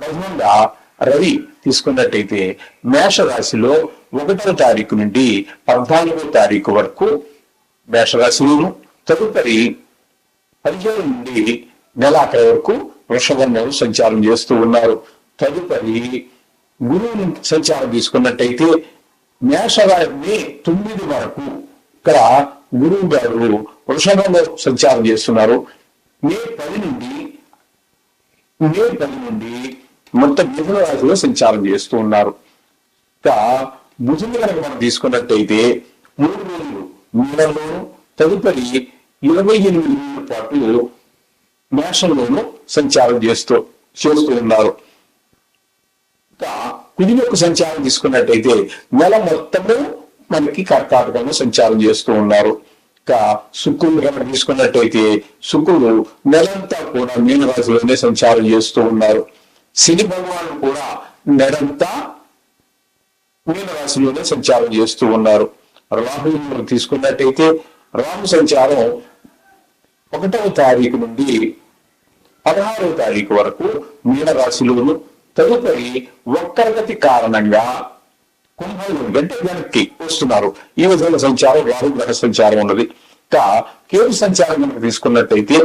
ప్రధానంగా రవి తీసుకున్నట్టయితే మేషరాశిలో ఒకటో తారీఖు నుండి పద్నాలుగో తారీఖు వరకు మేషరాశిలోను తదుపరి పదిహేను నుండి నెల అక్కడి వరకు వృషభంలో సంచారం చేస్తూ ఉన్నారు. తదుపరి గురువుని సంచారం తీసుకున్నట్టయితే మేషరాశి తొమ్మిది వరకు ఇక్కడ గురువు గారు వృషభంలో సంచారం చేస్తున్నారు. మే పది నుండి మే పది నుండి మొత్తం మిథున రాశిలో సంచారం చేస్తూ ఉన్నారు. ఇంకా బుధుని కనుక మనం తీసుకున్నట్టయితే మూడు రోజులు మీనంలోను తదుపరి ఇరవై ఎనిమిది రోజుల పాటు మేషంలోను సంచారం చేస్తూ చేస్తూ ఉన్నారు. ఇంకా కుడి యొక్క సంచారం తీసుకున్నట్టయితే నెల మొత్తము మనకి కర్కాటకంలో సంచారం చేస్తూ ఉన్నారు. ఇంకా శుక్రుడు కనుక తీసుకున్నట్టయితే శుక్రుడు నెలంతా కూడా మీనరాశిలోనే సంచారం చేస్తూ ఉన్నారు. శని భగవాను కూడా నెలంతా మీనరాశిలోనే సంచారం చేస్తూ ఉన్నారు. రాహు మనం తీసుకున్నట్టయితే రాహు సంచారం ఒకటవ తారీఖు నుండి పదహారవ తారీఖు వరకు మీనరాశిలోను తదుపరి వక్రగతి కారణంగా కుంభంలో గంట వెనక్కి వస్తున్నారు. ఈ విధంగా సంచారం రాహు గ్రహ సంచారం ఉన్నది. ఇంకా కేతు సంచారం కనుక తీసుకున్నట్టయితే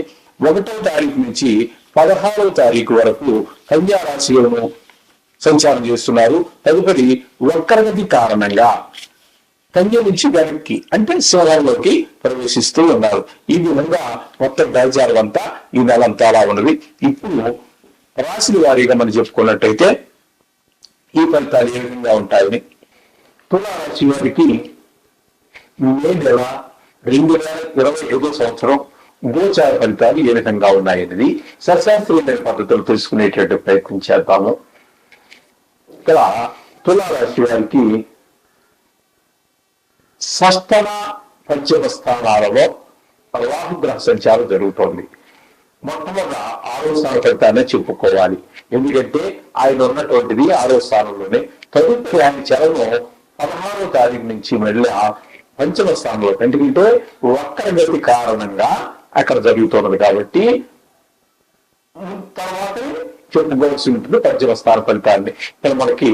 ఒకటో తారీఖు నుంచి పదహారవ తారీఖు వరకు కన్యా రాశిలోను సంచారం చేస్తున్నారు. తదుపరి వక్రగతి కారణంగా కన్య నుంచి వెనక్కి అంటే సింహంలోకి ప్రవేశిస్తూ ఉన్నారు. ఈ విధంగా మొత్తం గ్రహచారం అంతా ఈ నెలంతా అలా ఉన్నది ఇప్పుడు రాశుల వారీగా మనం చెప్పుకున్నట్టయితే ఈ ఫలితాలు ఏ విధంగా ఉంటాయని. తులారాశి వారికి మే నెల రెండు వేల ఇరవై ఐదో సంవత్సరం గోచార ఫలితాలు ఏ విధంగా ఉన్నాయనేది సశాస్త్రీయ పద్ధతులు తెలుసుకునేటట్టు ప్రయత్నం చేద్దాము. ఇక్కడ తులారాశి వారికి షష్టమ పంచమ స్థానాలలో రాహుగ్రహ సంచారం జరుగుతోంది. మొట్టమొదట ఆరో స్థాన ఫలితాన్ని చెప్పుకోవాలి ఎందుకంటే ఆయన ఉన్నటువంటిది ఆరో స్థానంలోనే తదుపరి ఆయన చరణం పదహారో తారీఖు నుంచి మళ్ళీ పంచమ స్థానంలో ఎందుకంటే వక్రగతి కారణంగా అక్కడ జరుగుతున్నది కాబట్టి తర్వాత చెప్పుకోవాల్సి ఉంటుంది పంచమ స్థాన ఫలితాన్ని. ఇక్కడ మనకి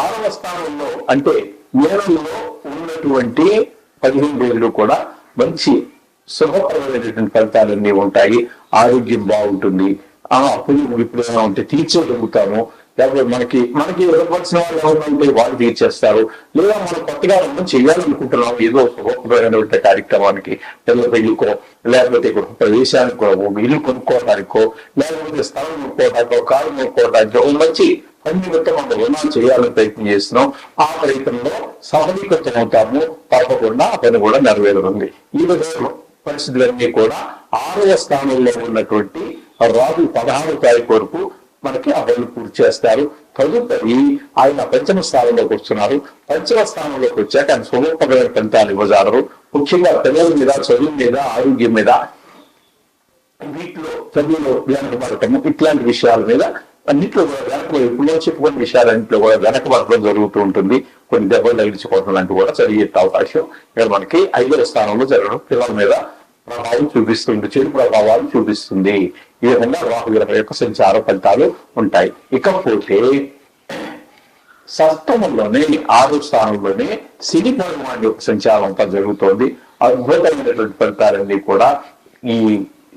ఆరవ స్థానంలో అంటే నేలలో ఉన్నటువంటి పదిహేను రోజులు కూడా మంచి శుభప్రదమైనటువంటి ఫలితాలన్నీ ఉంటాయి. ఆరోగ్యం బాగుంటుంది. ఆ అప్పులు ఇప్పుడు ఏమైనా ఉంటే తీర్చగలుగుతాము లేకపోతే మనకి మనకి ఇవ్వవలసిన వాళ్ళు ఎవరంటే వాళ్ళు తీర్చేస్తారు లేదా మనం కొత్తగా మనం చేయాలనుకుంటున్నాం ఏదో ఒక కార్యక్రమానికి పిల్లల పెళ్ళికో లేకపోతే ఒక ప్రదేశానికో ఒక ఇల్లు కొనుక్కోవడానికో లేకపోతే స్థలం కొనుక్కోవడానికో కారు కొనుక్కోవడానికో మంచి పని నిమిత్తం మనం రుణాలు చేయాలని ప్రయత్నం చేస్తున్నాం ఆ ప్రయత్నంలో సఫలీకృతం అవుతాము తప్పకుండా ఆ పని కూడా నెరవేరుతుంది. ఈ విధంగా పరిస్థితులన్నీ కూడా ఆరవ స్థానంలో ఉన్నటువంటి రాజు పదహారు తారీఖు వరకు మనకి ఆ పనులు పూర్తి చేస్తారు. తదుపరి ఆయన పంచమ స్థానంలోకి వస్తున్నారు పంచమ స్థానంలోకి వచ్చాక ఆయన స్వరూపమైన ఫలితాలు ఇవ్వజాలరు. ముఖ్యంగా పిల్లల మీద చదువు మీద ఆరోగ్యం మీద వీటిలో చదువులో వెనకబడటము ఇట్లాంటి విషయాల మీద అన్నింటిలో కూడా వెనక ఎప్పుడో చెప్పుకున్న విషయాలన్నింటిలో కూడా వెనకబడటం జరుగుతూ ఉంటుంది. కొన్ని దెబ్బలు తగిలించుకోవడం లాంటివి కూడా జరిగే అవకాశం ఇక్కడ మనకి ఐదవ స్థానంలో జరగడం. పిల్లల మీద ప్రభావం చూపిస్తుంది చెడు ప్రభావాలు చూపిస్తుంది. ఈ విధంగా రాహు గ్రహం యొక్క సంచార ఫలితాలు ఉంటాయి. ఇకపోతే సప్తమంలోనే ఆరో స్థానంలోనే శని భగవాన్ యొక్క సంచారం అంతా జరుగుతోంది. అద్భుతమైనటువంటి ఫలితాలన్నీ కూడా ఈ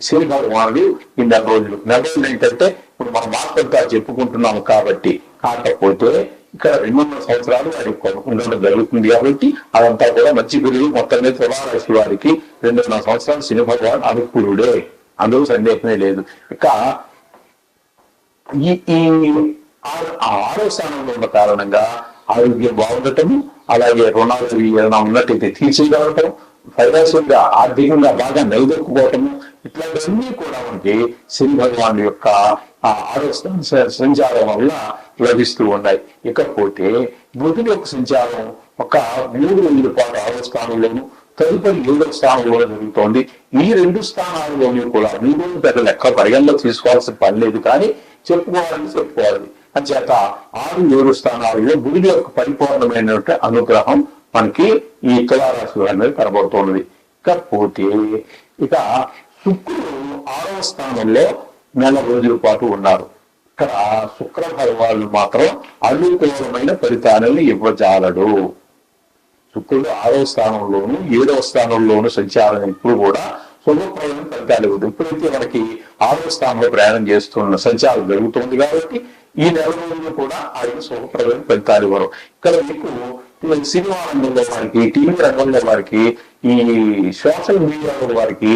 శని భగవానుడు ఈ నెల రోజులు. నెల రోజులు ఏంటంటే ఇప్పుడు మనం మాట్లాడుతా చెప్పుకుంటున్నాము కాబట్టి. కాకపోతే ఇక్కడ రెండున్నర సంవత్సరాలు వారి ఉండడం జరుగుతుంది కాబట్టి అదంతా కూడా మంచి గురువు మొత్తం మీద తులారాశి వారికి రెండున్నర సంవత్సరాలు శని భగవాన్ అనుకూలుడే. అందులో సందేహమే లేదు. ఇక ఈ ఈ ఆరో స్థానంలో ఉన్న కారణంగా ఆరోగ్యం బాగుండటము అలాగే రుణాలు ఏదైనా ఉన్నట్టయితే తీర్చేయగలగటం ఫైనాన్షియల్గా ఆర్థికంగా బాగా నిలదొక్కుకోవటము ఇట్లాంటివన్నీ కూడా మనకి శని భగవాన్ యొక్క ఆ ఆరో సంచారం వల్ల లభిస్తూ ఉన్నాయి. ఇకపోతే బుధుని యొక్క సంచారం ఒక మూడు రోజుల పాటు ఆరో స్థానంలోను తదుపరి ఏడో స్థానంలో జరుగుతోంది. ఈ రెండు స్థానాల్లోనూ కూడా మూడు పెద్ద లెక్క పరిగణలో తీసుకోవాల్సిన పని లేదు. కానీ చెప్పుకోవాలని చెప్పుకోవాలి. అంచేత ఆరు ఏడు స్థానాలలో గుడి యొక్క పరిపూర్ణమైన అనుగ్రహం మనకి ఈ తులారాశి అనేది కనబడుతున్నది ఇకపోతే ఇక శుక్రుడు ఆరవ స్థానంలో నెల రోజుల పాటు ఉన్నారు. ఇక్కడ శుక్ర భగవానులు మాత్రం అనుకూలమైన ఫలితాలను ఇవ్వజాలడు. శుక్రుడు ఆరో స్థానంలోను ఏడవ స్థానంలోను సంచారం ఇప్పుడు కూడా శుభప్రదమైన ఫలితాలు ఇవ్వదు. ఎప్పుడైతే మనకి ఆరో స్థానంలో ప్రయాణం చేస్తున్న సంచారం జరుగుతుంది కాబట్టి ఈ నెల రోజులు కూడా ఆయన శుభప్రదమైన ఫలితాలు ఇవ్వరు. ఇక్కడ మీకు సినిమా రంగంలో వారికి టీవీ రంగంలో వారికి ఈ సోషల్ మీడియాలో వారికి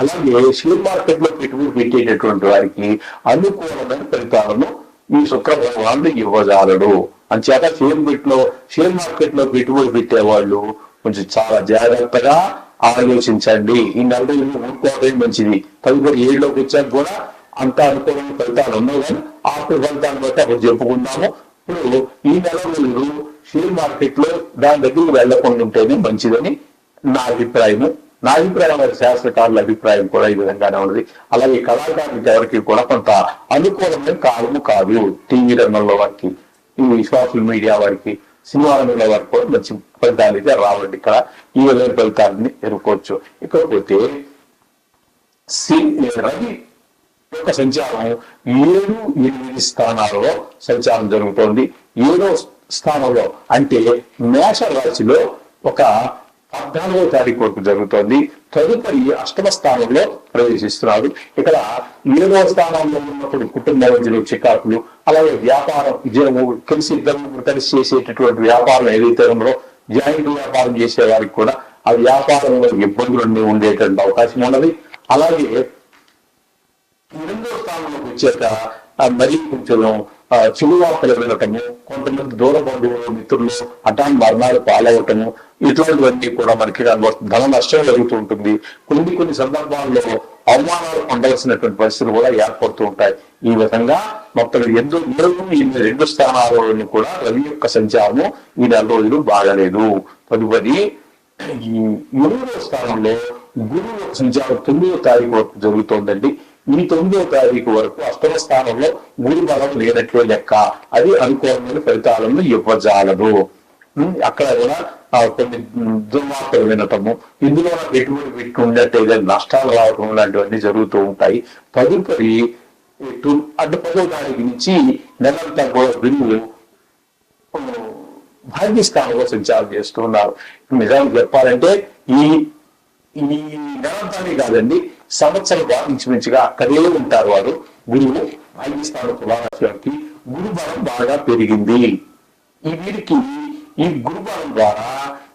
అలాగే షేర్ మార్కెట్లో పెట్టుబడి పెట్టేటటువంటి వారికి అనుకూలమైన ఫలితాలను ఈ శుక్ర భగవానుడు ఇవ్వజాలడు అంచేత షేర్ బిట్లో షేర్ మార్కెట్లో పెట్టుబడి పెట్టేవాళ్ళు కొంచెం చాలా జాగ్రత్తగా ఆలోచించండి. ఈ నెల రోజులు ఊరుకోవడం మంచిది. తదుపరి ఏడులోకి వచ్చాక కూడా అంత అనుకూలమైన ఫలితాలు ఉన్నాయి కానీ ఆఫ్టర్ ఫలితాలను బట్టి అప్పుడు చెప్పుకుందాము. ఇప్పుడు ఈ నెల రోజులు షేర్ మార్కెట్లో దాని దగ్గరికి వెళ్ళకుండా ఉంటేనే మంచిదని నా అభిప్రాయము. నా అభిప్రాయం మరి శాస్త్రకారుల అభిప్రాయం కూడా ఈ విధంగానే ఉన్నది. అలాగే కళాకారులకి ఎవరికి కూడా కొంత అనుకూలమైన కాలము కాదు టీవీ రంగంలో వారికి ఈ సోషల్ మీడియా వారికి సినిమా రంగంలో వారికి కూడా మంచి ఫలితాలు అయితే రావండి. ఇక్కడ ఈ విధమైన ఫలితాలని ఎదుర్కోవచ్చు. ఇకపోతే సి- రవి యొక్క సంచారం ఏడు ఎనిమిది స్థానాలలో సంచారం జరుగుతోంది. ఏడో స్థానంలో అంటే మేష రాశిలో ఒక పద్నాలుగో తారీఖు వరకు జరుగుతోంది. తదుపరి అష్టమ స్థానంలో ప్రవేశిస్తున్నారు. ఇక్కడ ఏడవ స్థానంలో ఉన్నప్పుడు కుటుంబ మధ్యలో చికాకులు అలాగే వ్యాపారం ఉద్యోగం కలిసి ఇద్దరు కలిసి చేసేటటువంటి వ్యాపారం ఏదైతే ఉందో జాయింట్ వ్యాపారం చేసే వారికి కూడా ఆ వ్యాపారంలో ఇబ్బందులు అన్ని ఉండేటువంటి అవకాశం ఉన్నది. అలాగే రెండో స్థానంలోకి వచ్చాక మరీ కొంచెం ఆ, చెడువార్తలు వినటము కొంతమంది దూర బంధువులు మిత్రులు అటాన్ మరణాలు పాలవటము ఇటువంటివన్నీ కూడా మనకి ధన నష్టం జరుగుతూ ఉంటుంది. కొన్ని కొన్ని సందర్భాల్లో అవమానాలు పొందవలసినటువంటి పరిస్థితులు కూడా ఏర్పడుతూ ఉంటాయి. ఈ విధంగా మొత్తం ఎందు ఏడు ఈ రెండు స్థానాలను కూడా రవి యొక్క సంచారము ఈ నెల రోజులు బాగలేదు. తదుపరి ఈ ఎనిమిదవ స్థానంలో గురువు సంచారం తొమ్మిదో తారీఖు వరకు జరుగుతోందండి. ఈ తొమ్మిదో తారీఖు వరకు అష్టమ స్థానంలో గురు బలం లేనట్లు లెక్క. అది అనుకూలమైన ఫలితాలను ఇవ్వజాలదు. అక్కడ కూడా కొన్ని ఉమ్, దుర్వార్తలు వినటము. ఇందులో ఎటువంటి పెట్టి ఉన్నట్టయితే నష్టాలు రావటం లాంటివన్నీ జరుగుతూ ఉంటాయి. తదుపరి ఇటు పదో తారీఖు నుంచి నెలంతా కూడా గురువు భాగ్యస్థానంలో సంచారం చేస్తున్నారు. నిజానికి చెప్పాలంటే ఈ ఈ నెలంతానే కాదండి సంవత్సరంగా పాటు ఇంచుమించుగా అక్కడే ఉంటారు వారు. గురువు భాగ్యస్థానం తులారాశి గురుబలం బాగా పెరిగింది. ఈ వీరికి ఈ గురుబలం ద్వారా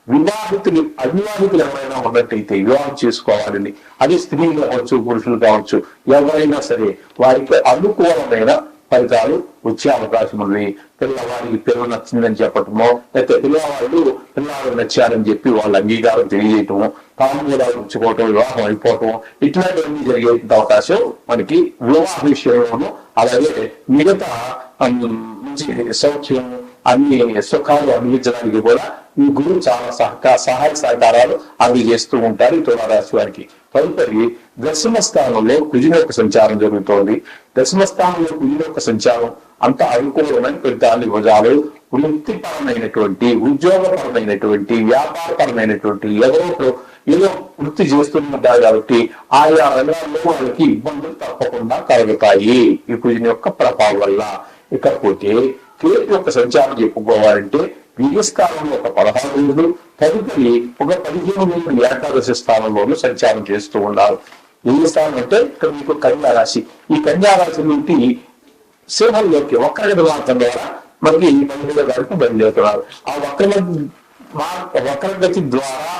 వివాహితులు అవివాహితులు ఎవరైనా ఉన్నట్టయితే వివాహం చేసుకోవాలని అది స్త్రీలు కావచ్చు పురుషులు కావచ్చు ఎవరైనా సరే వారికి అనుకూలమైన ఫలితాలు వచ్చే అవకాశం ఉంది. పిల్లవాడికి పిల్ల నచ్చిందని చెప్పటమో లేకపోతే పిల్లవాళ్ళు పిల్లవాడు నచ్చారని చెప్పి వాళ్ళ అంగీకారం తెలియజేయటము తాంబూలాలు ఉంచుకోవటం వివాహం అయిపోవటం ఇట్లాంటివన్నీ జరిగే అవకాశం మనకి వివాహ విషయంలోనూ అలాగే మిగతా మంచి సౌఖ్యం అన్ని సుఖాలు అందించడానికి కూడా ఈ గురువు చాలా సహకార సహాయ సహకారాలు అందజేస్తూ ఉంటారు ఈ తులారాశి వారికి తదుపరి దశమ స్థానంలో కుజుని యొక్క సంచారం జరుగుతోంది. దశమ స్థానంలో కుజుని యొక్క సంచారం అంత అనుకూలమైన ఫలితాలు భుజాలు వృత్తిపరమైనటువంటి ఉద్యోగపరమైనటువంటి వ్యాపారపరమైనటువంటి ఎవరో ఏదో వృత్తి చేస్తుంటారు కాబట్టి ఆయా రంగాల్లో వాళ్ళకి ఇబ్బందులు తప్పకుండా కలుగుతాయి ఈ కుజుని యొక్క ప్రభావం వల్ల. ఇకపోతే కేతు యొక్క సంచారం చెప్పుకోవాలంటే విజయస్థానంలో ఒక పదహారు రోజులు తదుపరి ఒక పదిహేను రోజులు ఏకాదశి స్థానంలోనూ సంచారం చేస్తూ ఉన్నారు ఏ స్థానం అంటే ఇక్కడ మీకు కన్యా రాశి ఈ కన్యా రాశి నుండి సింహంలోకి వక్ర మార్గం ద్వారా మనకి పదిహేడు వరకు బయలుదేరుతున్నారు. ఆ వక్ర వక్రగతి ద్వారా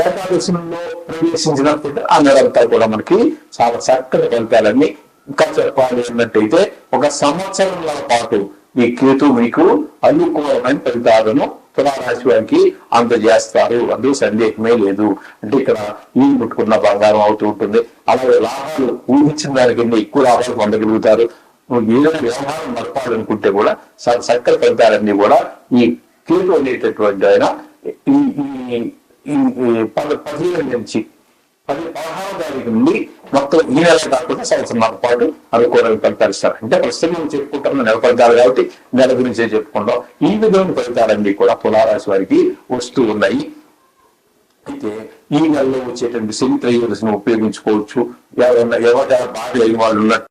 ఏకాదశిలో ప్రవేశించినప్పుడు ఆ నెలంతా కూడా మనకి చాలా చక్కటి ఫలితాలన్నీ ఇంకా చెప్పాలి అన్నట్టయితే ఒక సంవత్సరంల పాటు ఈ కేతు మీకు అనుకూలమైన ఫలితాలను తులారాశి వారికి అందజేస్తారు. అందులో సందేహమే లేదు. అంటే ఇక్కడ ఈ ముట్టుకున్న బంగారం అవుతూ ఉంటుంది. అలాగే లాభాలు ఊహించిన దానికన్నా ఎక్కువ లాభాలు పొందగలుగుతారు. ఏదైనా వ్యవహారం నడపాలనుకుంటే కూడా చాలా ఫలితాలన్నీ కూడా ఈ కేతు అనేటటువంటి ఆయన ఈ ఈ- పదిహేను నుంచి పది పదహారో తారీఖు నుండి మొత్తం ఈ నెల కాకుండా సంవత్సరం పాటు అనుకూలంగా ఫలితాలు ఇస్తారు అంటే ప్రస్తుతం మేము చెప్పుకుంటున్న నెల ఫలితాలు కాబట్టి నెల గురించే చెప్పుకుంటాం. ఈ విధమైన ఫలితాలన్నీ కూడా తులారాశి వారికి వస్తూ ఉన్నాయి. అయితే ఈ నెలలో వచ్చేటువంటి శని త్రయోదశిని ఉపయోగించుకోవచ్చు. ఎవరైనా ఎవరైనా బాగా లేని వాళ్ళు ఉన్నట్టు